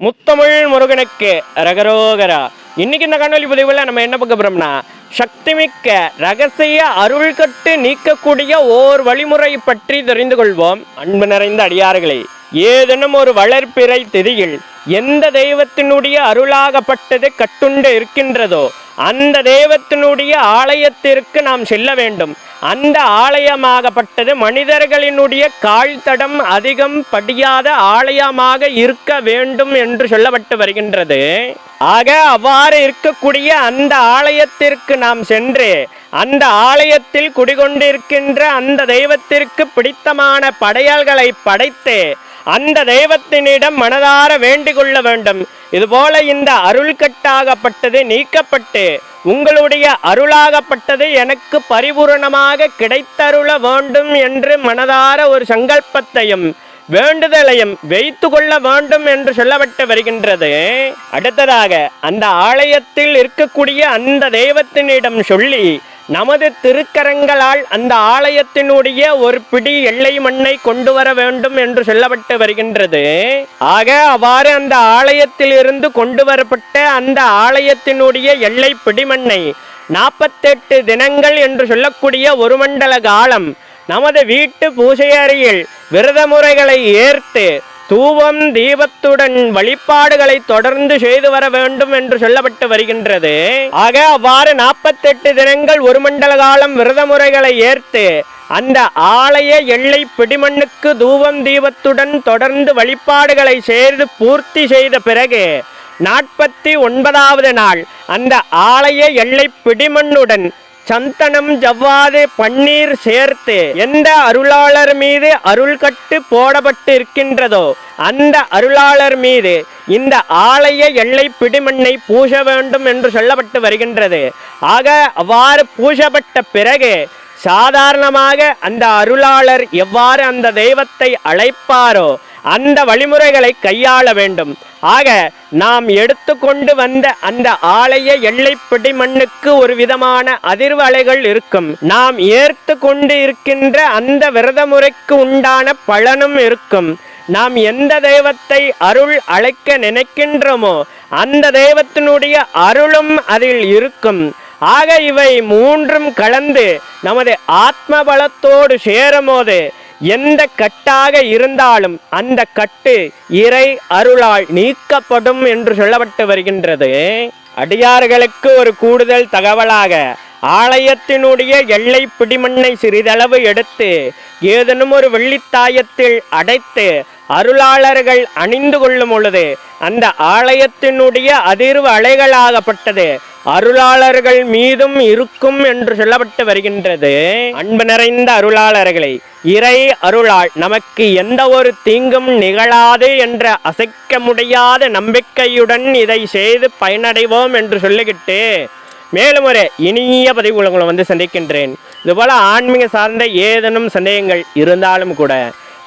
முத்தமிழ் முருகனுக்கு ரகரோகரா. இன்னைக்கு இந்த கண்ணொலி பதிவில் நம்ம என்ன பார்க்க போறோம்னா சக்திமிக்க ரகசிய அருள் கட்டு நீக்கக்கூடிய ஓர் வழிமுறை பற்றி தெரிந்து கொள்வோம். அன்பு நிறைந்த அடியார்களே ஏதேனும் ஒரு வளர்ப்பிறை திதியில் எந்த தெய்வத்தினுடைய அருளாகப்பட்டது கட்டுண்டு இருக்கின்றதோ அந்த தெய்வத்தினுடைய ஆலயத்திற்கு நாம் செல்ல வேண்டும். அந்த ஆலயமாகப்பட்டது மனிதர்களினுடைய கால்தடம் அதிகம் படியாத ஆலயமாக இருக்க வேண்டும் என்று சொல்லப்பட்டு வருகின்றது. ஆக அவ்வாறு இருக்கக்கூடிய அந்த ஆலயத்திற்கு நாம் சென்று அந்த ஆலயத்தில் குடிகொண்டிருக்கின்ற அந்த தெய்வத்திற்கு பிடித்தமான படையல்களை படைத்து அந்த தெய்வத்தினிடம் மனதார வேண்டிக் கொள்ள வேண்டும். இதுபோல இந்த அருள் கட்டாகப்பட்டது நீக்கப்பட்டு உங்களுடைய அருளாகப்பட்டது எனக்கு பரிபூரணமாக கிடைத்தருள வேண்டும் என்று மனதார ஒரு சங்கல்பத்தையும் வேண்டுதலையும் வைத்து கொள்ள வேண்டும் என்று சொல்லப்பட்டு வருகின்றது. அடுத்ததாக அந்த ஆலயத்தில் இருக்கக்கூடிய அந்த தெய்வத்தினிடம் சொல்லி நமது திருக்கரங்களால் அந்த ஆலயத்தினுடைய ஒரு பிடி எல்லை மண்ணை கொண்டு வர வேண்டும் என்று சொல்லப்பட்டு வருகின்றது. ஆக அவ்வாறு அந்த ஆலயத்திலிருந்து கொண்டு வரப்பட்ட அந்த ஆலயத்தினுடைய எல்லை பிடிமண்ணை நாற்பத்தெட்டு தினங்கள் என்று சொல்லக்கூடிய ஒரு மண்டல காலம் நமது வீட்டு பூஜை அறையில் விரத முறைகளை ஏற்று தூவம் தீபத்துடன் வழிபாடுகளை தொடர்ந்து செய்து வர வேண்டும் என்று சொல்லப்பட்டு வருகின்றது. ஆக அவ்வாறு நாற்பத்தெட்டு தினங்கள் ஒரு மண்டல காலம் விரத முறைகளை ஏற்று அந்த ஆலய எல்லை பிடிமண்ணுக்கு தூவம் தீபத்துடன் தொடர்ந்து வழிபாடுகளை சேர்ந்து பூர்த்தி செய்த பிறகு நாற்பத்தி ஒன்பதாவது நாள் அந்த ஆலய எல்லை பிடிமண்ணுடன் சந்தனம் ஜவ்வாது பன்னீர் சேர்த்து எந்த அருளாளர் மீது அருள் கட்டு போடப்பட்டு இருக்கின்றதோ அந்த அருளாளர் மீது இந்த ஆலய எல்லை பிடிமண்ணை பூச வேண்டும் என்று சொல்லப்பட்டு வருகின்றது. ஆக அவ்வாறு பூசப்பட்ட பிறகு சாதாரணமாக அந்த அருளாளர் எவ்வாறு அந்த தெய்வத்தை அழைப்பாரோ அந்த வழிமுறைகளை கையாள வேண்டும். ஆக நாம் எடுத்துக்கொண்டு வந்த அந்த ஆலய எல்லை மண்ணுக்கு ஒரு விதமான அதிர்வு அலைகள் இருக்கும். நாம் ஏற்று கொண்டு இருக்கின்ற அந்த விரத முறைக்கு உண்டான பலனும் இருக்கும். நாம் எந்த தெய்வத்தை அருள் அழைக்க நினைக்கின்றோமோ அந்த தெய்வத்தினுடைய அருளும் அதில் இருக்கும். ஆக இவை மூன்றும் கலந்து நமது ஆத்ம பலத்தோடு சேரும்போது எந்த கட்டாக இருந்தாலும் அந்த கட்டு இறை அருளால் நீக்கப்படும் என்று சொல்லப்பட்டு வருகின்றது. அடியார்களுக்கு ஒரு கூடுதல் தகவலாக ஆலயத்தினுடைய எல்லை பிடிமண்ணை சிறிதளவு எடுத்து ஏதேனும் ஒரு வெள்ளித்தாயத்தில் அடைத்து அருளாளர்கள் அணிந்து கொள்ளும் பொழுது அந்த ஆலயத்தினுடைய அதிர்வு அலைகளாகப்பட்டது. அருளாளர்கள் மீதும் இருக்கும் என்று சொல்லப்பட்டு வருகின்றது. அன்பு நிறைந்த அருளாளர்களை இறை அருளால் நமக்கு எந்த ஒரு தீங்கும் நிகழாது என்ற அசைக்க முடியாத நம்பிக்கையுடன் இதை செய்து பயனடைவோம் என்று சொல்லிக்கிட்டு மேலும் ஒரு இனிய பதிவு உங்களை வந்து சந்திக்கின்றேன். இதுபோல் ஆன்மீக சார்ந்த ஏதேனும் சந்தேகங்கள் இருந்தாலும் கூட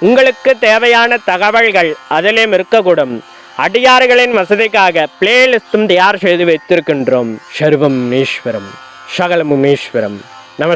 உங்களுக்கு தேவையான தகவல்கள் அதிலும் இருக்கக்கூடும். அடியார்களின் வசதிக்காக பிளேலிஸ்டும் தயார் செய்து வைத்திருக்கின்றோம். சர்வம் ஈஸ்வரம் சகலமும் ஈஸ்வரம். நம